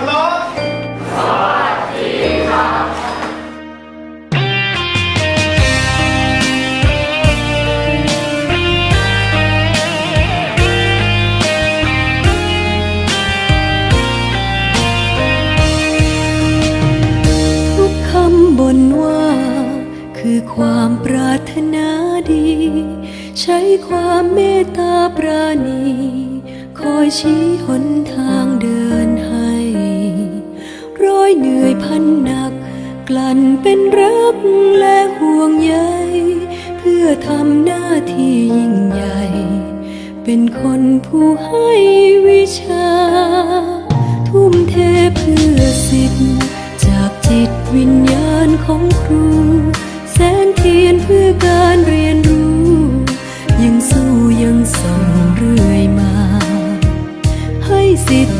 ฮัลโหลทุกคำบนว่า คือความปรารถนาดี ใช้ความเมตตาปราณี คอยชี้หนทาง อยเหนื่อยพันหนัก กลั่นเป็นรักและห่วงใยเพื่อทำหน้าที่ยิ่งใหญ่ เป็นคนผู้ให้วิชา ทุ่มเทเพื่อสิทธิ์จากจิตวิญญาณของครู แสงเทียนเพื่อการเรียนรู้ ยังสู้ยังส่งเรื่อยมา ให้สิทธิ์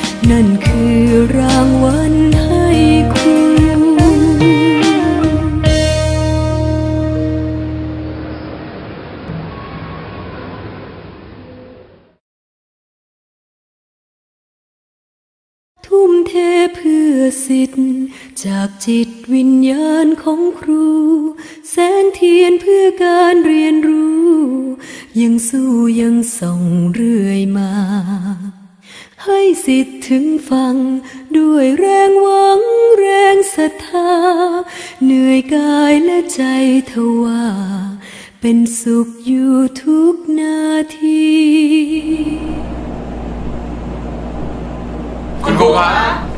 นั่นคือรางวัลให้ครูทุ่มเทเพื่ออสิทธิ์ จากจิตวิญญาณของครู แสงเทียนเพื่อการเรียนรู้ ยังสู้ยังส่องเรื่อยมา ให้สิทธิ์ถึงฟัง ด้วยแรงหวังแรงศรัทธา เหนื่อยกายและใจทว่าเป็นสุขอยู่ทุกนาทีคุณครูครับ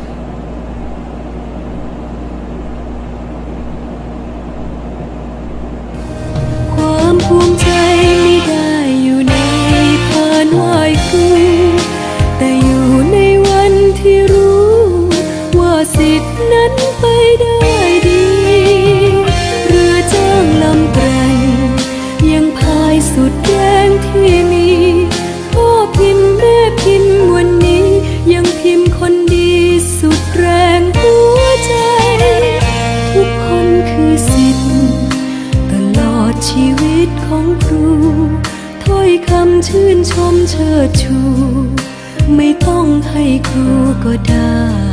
นั้นไปได้ดี เรือจ้างลำแกรงยังพายสุดแรงที่มี พ่อพิมพ์แม่พิมพ์วันนี้ ยังพิมพ์คนดีสุดแรงหัวใจ ทุกคนคือสิทธิ์ตลอดชีวิตของครู ถ้อยคำชื่นชมเชิดชู ไม่ต้องให้ครูก็ได้